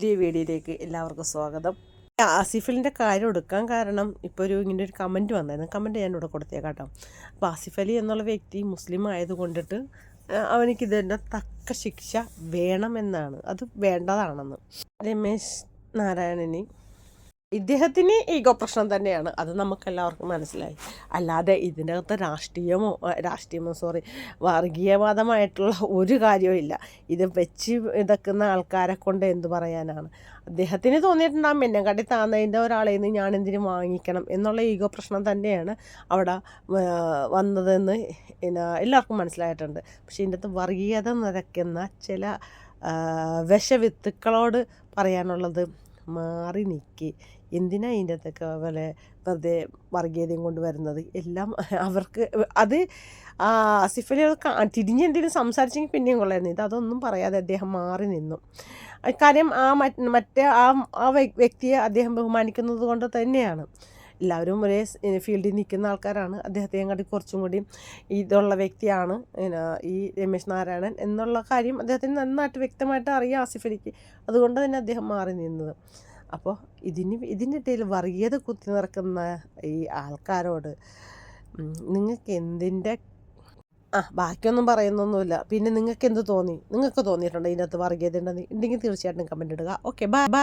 പുതിയ വീഡിയോയിലേക്ക് എല്ലാവർക്കും സ്വാഗതം. ആസിഫലിന്റെ കാര്യം എടുക്കാൻ കാരണം ഇപ്പോൾ ഒരു ഇങ്ങനെ ഒരു കമന്റ് വന്നായിരുന്നു. കമന്റ് ഞാൻ ഇവിടെ കൊടുത്തേക്കാട്ടോ അപ്പോൾ ആസിഫ് അലി എന്നുള്ള വ്യക്തി മുസ്ലിം ആയതുകൊണ്ടിട്ട് അവനിക്ക് ഇതിന്റെ തക്ക ശിക്ഷ വേണമെന്നാണ് അത് വേണ്ടതാണെന്ന്. രമേശ് നാരായണനി ഇദ്ദേഹത്തിന് ഈഗോ പ്രശ്നം തന്നെയാണ്. അത് നമുക്കെല്ലാവർക്കും മനസ്സിലായി. അല്ലാതെ ഇതിനകത്ത് രാഷ്ട്രീയമോ രാഷ്ട്രീയമോ സോറി വർഗീയവാദമായിട്ടുള്ള ഒരു കാര്യവും ഇല്ല. ഇത് വെച്ച് ഇതക്കുന്ന ആൾക്കാരെ കൊണ്ട് എന്ത് പറയാനാണ്? അദ്ദേഹത്തിന് തോന്നിയിട്ടുണ്ടാകും എന്നെ കണ്ടി താന്നതിന്റെ ഒരാളെ നിന്ന് ഞാൻ എന്തിനു വാങ്ങിക്കണം എന്നുള്ള ഈഗോ പ്രശ്നം തന്നെയാണ് അവിടെ വന്നതെന്ന് എല്ലാവർക്കും മനസ്സിലായിട്ടുണ്ട്. പക്ഷേ ഇതിന്റെ അകത്ത് വർഗീയത നിരക്കുന്ന ചില വിഷവിത്തുക്കളോട് പറയാനുള്ളത് മാറി നിൽക്കി എന്തിനാ അതിന്റെ അകത്തൊക്കെ പോലെ വെറുതെ വർഗീയതയും കൊണ്ട് വരുന്നത്? എല്ലാം അവർക്ക് അത് ആസിഫ് അലി തിരിഞ്ഞ് എന്തെങ്കിലും സംസാരിച്ചെങ്കിൽ പിന്നെയും കൊള്ളായിരുന്നു. ഇത് അതൊന്നും പറയാതെ അദ്ദേഹം മാറി നിന്നു. കാര്യം ആ മറ്റേ ആ ആ വ്യക്തിയെ അദ്ദേഹം ബഹുമാനിക്കുന്നത് കൊണ്ട് തന്നെയാണ്. എല്ലാവരും ഒരേ ഫീൽഡിൽ നിൽക്കുന്ന ആൾക്കാരാണ്. അദ്ദേഹത്തെ കണ്ടി കുറച്ചും കൂടി ഇതുള്ള വ്യക്തിയാണ് ഈ രമേശ് നാരായണൻ എന്നുള്ള കാര്യം അദ്ദേഹത്തിന് നന്നായിട്ട് വ്യക്തമായിട്ട് അറിയാം ആസിഫ് അലിക്ക് അതുകൊണ്ട് തന്നെ അദ്ദേഹം മാറി നിന്നത്. അപ്പോൾ ഇതിന് ഇതിന്റെ ഇടയിൽ വർഗീയത കുത്തി നിറക്കുന്ന ഈ ആൾക്കാരോട് നിങ്ങൾക്ക് എന്തിന്റെ ആ ബാക്കിയൊന്നും പറയുന്നൊന്നുമില്ല. പിന്നെ നിങ്ങൾക്ക് എന്ത് തോന്നി? നിങ്ങൾക്ക് തോന്നിയിട്ടുണ്ടോ ഇതിനകത്ത് വർഗീയത ഉണ്ടെന്ന്? ഉണ്ടെങ്കിൽ തീർച്ചയായിട്ടും കമന്റ് ഇടുക. Okay bye bye